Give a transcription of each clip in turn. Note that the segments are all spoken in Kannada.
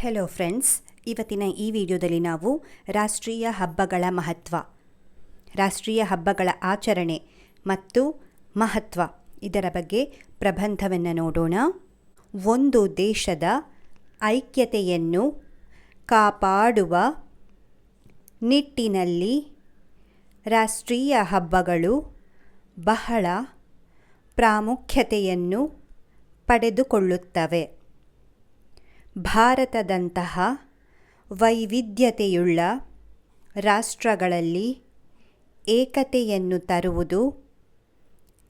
ಹೆಲೋ ಫ್ರೆಂಡ್ಸ್ ಇವತ್ತಿನ ಈ ವಿಡಿಯೋದಲ್ಲಿ ನಾವು ರಾಷ್ಟ್ರೀಯ ಹಬ್ಬಗಳ ಮಹತ್ವ, ರಾಷ್ಟ್ರೀಯ ಹಬ್ಬಗಳ ಆಚರಣೆ ಮತ್ತು ಮಹತ್ವ ಇದರ ಬಗ್ಗೆ ಪ್ರಬಂಧವನ್ನು ನೋಡೋಣ. ಒಂದು ದೇಶದ ಐಕ್ಯತೆಯನ್ನು ಕಾಪಾಡುವ ನಿಟ್ಟಿನಲ್ಲಿ ರಾಷ್ಟ್ರೀಯ ಹಬ್ಬಗಳು ಬಹಳ ಪ್ರಾಮುಖ್ಯತೆಯನ್ನು ಪಡೆದುಕೊಳ್ಳುತ್ತವೆ. ಭಾರತದಂತಹ ವೈವಿಧ್ಯತೆಯುಳ್ಳ ರಾಷ್ಟ್ರಗಳಲ್ಲಿ ಏಕತೆಯನ್ನು ತರುವುದು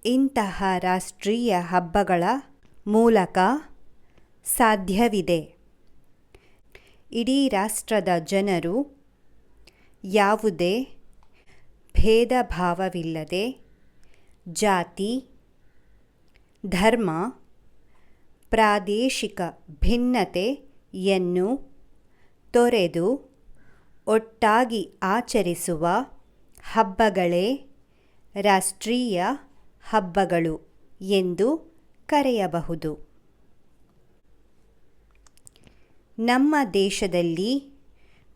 ಇಂತಹ ರಾಷ್ಟ್ರೀಯ ಹಬ್ಬಗಳ ಮೂಲಕ ಸಾಧ್ಯವಿದೆ. ಇಡೀ ರಾಷ್ಟ್ರದ ಜನರು ಯಾವುದೇ ಭೇದ ಭಾವವಿಲ್ಲದೆ ಜಾತಿ, ಧರ್ಮ ಪ್ರಾದೇಶಿಕ ಭಿನ್ನತೆಯನ್ನು ತೊರೆದು ಒಟ್ಟಾಗಿ ಆಚರಿಸುವ ಹಬ್ಬಗಳೇ ರಾಷ್ಟ್ರೀಯ ಹಬ್ಬಗಳು ಎಂದು ಕರೆಯಬಹುದು. ನಮ್ಮ ದೇಶದಲ್ಲಿ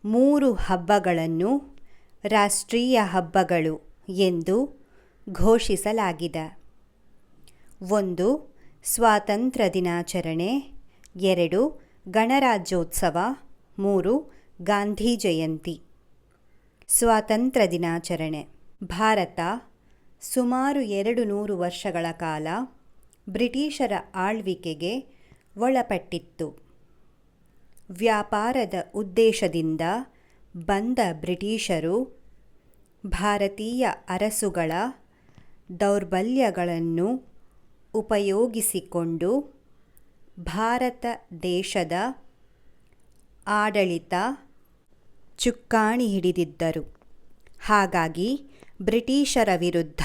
ಮೂರು ಹಬ್ಬಗಳನ್ನು ರಾಷ್ಟ್ರೀಯ ಹಬ್ಬಗಳು ಎಂದು ಘೋಷಿಸಲಾಗಿದೆ. ಒಂದು ಸ್ವಾತಂತ್ರ್ಯ ದಿನಾಚರಣೆ ಎರಡು, ಗಣರಾಜ್ಯೋತ್ಸವ, ಮೂರು, ಗಾಂಧಿ ಜಯಂತಿ. ಸ್ವಾತಂತ್ರ್ಯ ದಿನಾಚರಣೆ ಭಾರತ, ಸುಮಾರು ಎರಡು ನೂರು ವರ್ಷಗಳ ಕಾಲ ಬ್ರಿಟಿಷರ ಆಳ್ವಿಕೆಗೆ ಒಳಪಟ್ಟಿತ್ತು. ವ್ಯಾಪಾರದ ಉದ್ದೇಶದಿಂದ ಬಂದ ಬ್ರಿಟಿಷರು ಭಾರತೀಯ ಅರಸುಗಳ ದೌರ್ಬಲ್ಯಗಳನ್ನು ಉಪಯೋಗಿಸಿಕೊಂಡು ಭಾರತ ದೇಶದ ಆಡಳಿತ ಚುಕ್ಕಾಣಿ ಹಿಡಿದಿದ್ದರು. ಹಾಗಾಗಿ ಬ್ರಿಟಿಷರ ವಿರುದ್ಧ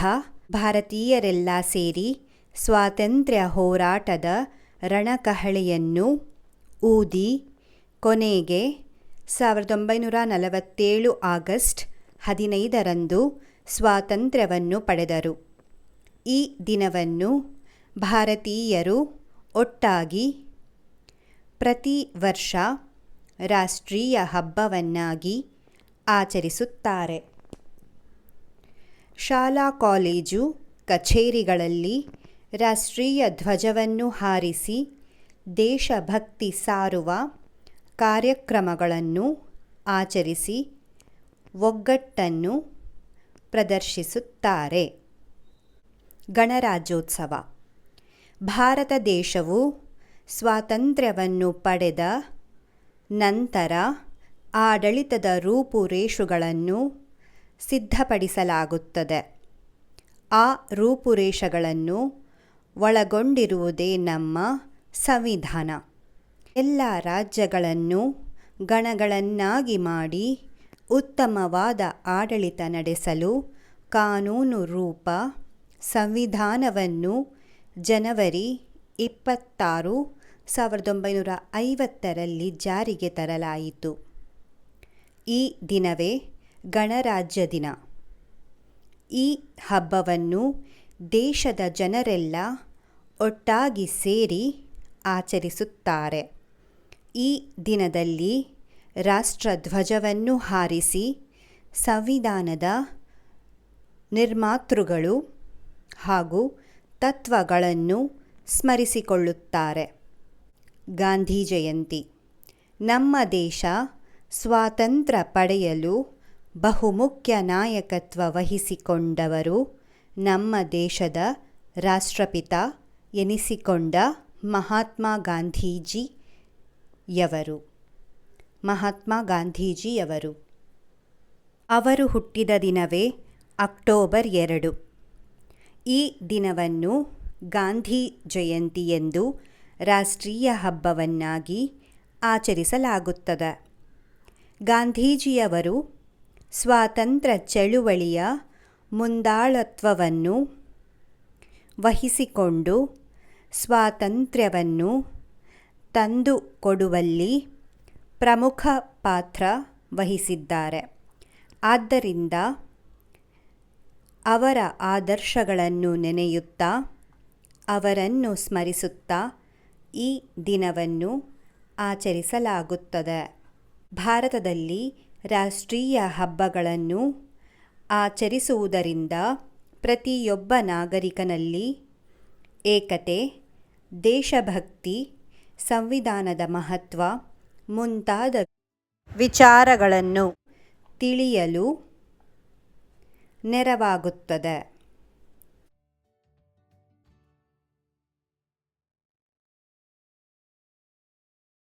ಭಾರತೀಯರೆಲ್ಲ ಸೇರಿ ಸ್ವಾತಂತ್ರ್ಯ ಹೋರಾಟದ ರಣಕಹಳೆಯನ್ನು ಊದಿ ಕೊನೆಗೆ ಸಾವಿರದ ಒಂಬೈನೂರ ನಲವತ್ತೇಳು ಆಗಸ್ಟ್ ಹದಿನೈದರಂದು ಸ್ವಾತಂತ್ರ್ಯವನ್ನು ಪಡೆದರು. ಈ ದಿನವನ್ನು ಭಾರತೀಯರು ಒಟ್ಟಾಗಿ ಪ್ರತಿ ವರ್ಷ ರಾಷ್ಟ್ರೀಯ ಹಬ್ಬವನ್ನಾಗಿ ಆಚರಿಸುತ್ತಾರೆ. ಶಾಲಾ ಕಾಲೇಜು ಕಚೇರಿಗಳಲ್ಲಿ ರಾಷ್ಟ್ರೀಯ ಧ್ವಜವನ್ನು ಹಾರಿಸಿ ದೇಶಭಕ್ತಿ ಸಾರುವ ಕಾರ್ಯಕ್ರಮಗಳನ್ನು ಆಚರಿಸಿ ಒಗ್ಗಟ್ಟನ್ನು ಪ್ರದರ್ಶಿಸುತ್ತಾರೆ. ಗಣರಾಜ್ಯೋತ್ಸವ ಭಾರತ ದೇಶವು ಸ್ವಾತಂತ್ರ್ಯವನ್ನು ಪಡೆದ ನಂತರ ಆಡಳಿತದ ರೂಪುರೇಷುಗಳನ್ನು ಸಿದ್ಧಪಡಿಸಲಾಗುತ್ತದೆ. ಆ ರೂಪುರೇಷಗಳನ್ನು ಒಳಗೊಂಡಿರುವುದೇ ನಮ್ಮ ಸಂವಿಧಾನ. ಎಲ್ಲ ರಾಜ್ಯಗಳನ್ನು ಗಣಗಳನ್ನಾಗಿ ಮಾಡಿ ಉತ್ತಮವಾದ ಆಡಳಿತ ನಡೆಸಲು ಕಾನೂನು ರೂಪ, ಸಂವಿಧಾನವನ್ನು ಜನವರಿ ಇಪ್ಪತ್ತಾರು ಸಾವಿರದ ಒಂಬೈನೂರ ಐವತ್ತರಲ್ಲಿ ಜಾರಿಗೆ ತರಲಾಯಿತು. ಈ ದಿನವೇ ಗಣರಾಜ್ಯ ದಿನ. ಈ ಹಬ್ಬವನ್ನು ದೇಶದ ಜನರೆಲ್ಲ ಒಟ್ಟಾಗಿ ಸೇರಿ ಆಚರಿಸುತ್ತಾರೆ. ಈ ದಿನದಲ್ಲಿ ರಾಷ್ಟ್ರಧ್ವಜವನ್ನು ಹಾರಿಸಿ ಸಂವಿಧಾನದ ನಿರ್ಮಾತೃಗಳು ಹಾಗೂ ತತ್ವಗಳನ್ನು ಸ್ಮರಿಸಿಕೊಳ್ಳುತ್ತಾರೆ. ಗಾಂಧಿ ಜಯಂತಿ. ನಮ್ಮ ದೇಶ ಸ್ವಾತಂತ್ರ್ಯ ಪಡೆಯಲು ಬಹುಮುಖ್ಯ ನಾಯಕತ್ವ ವಹಿಸಿಕೊಂಡವರು ನಮ್ಮ ದೇಶದ ರಾಷ್ಟ್ರಪಿತ ಎನಿಸಿಕೊಂಡ ಮಹಾತ್ಮ ಗಾಂಧೀಜಿಯವರು. ಮಹಾತ್ಮ ಗಾಂಧೀಜಿಯವರು. ಅವರು ಹುಟ್ಟಿದ ದಿನವೇ ಅಕ್ಟೋಬರ್ ಎರಡು. ಈ ದಿನವನ್ನು ಗಾಂಧಿ ಜಯಂತಿ ಎಂದು ರಾಷ್ಟ್ರೀಯ ಹಬ್ಬವನ್ನಾಗಿ ಆಚರಿಸಲಾಗುತ್ತದೆ. ಗಾಂಧೀಜಿಯವರು ಸ್ವಾತಂತ್ರ್ಯ ಚಳುವಳಿಯ ಮುಂದಾಳತ್ವವನ್ನು ವಹಿಸಿಕೊಂಡು ಸ್ವಾತಂತ್ರ್ಯವನ್ನು ತಂದುಕೊಡುವಲ್ಲಿ ಪ್ರಮುಖ ಪಾತ್ರ ವಹಿಸಿದ್ದಾರೆ. ಆದ್ದರಿಂದ ಅವರ ಆದರ್ಶಗಳನ್ನು ನೆನೆಯುತ್ತಾ, ಅವರನ್ನು ಸ್ಮರಿಸುತ್ತಾ ಈ ದಿನವನ್ನು ಆಚರಿಸಲಾಗುತ್ತದೆ. ಭಾರತದಲ್ಲಿ ರಾಷ್ಟ್ರೀಯ ಹಬ್ಬಗಳನ್ನು ಆಚರಿಸುವುದರಿಂದ ಪ್ರತಿಯೊಬ್ಬ ನಾಗರಿಕನಲ್ಲಿ ಏಕತೆ, ದೇಶಭಕ್ತಿ, ಸಂವಿಧಾನದ ಮಹತ್ವ ಮುಂತಾದ ವಿಚಾರಗಳನ್ನು ತಿಳಿಯಲು ನೆರವಾಗುತ್ತದೆ.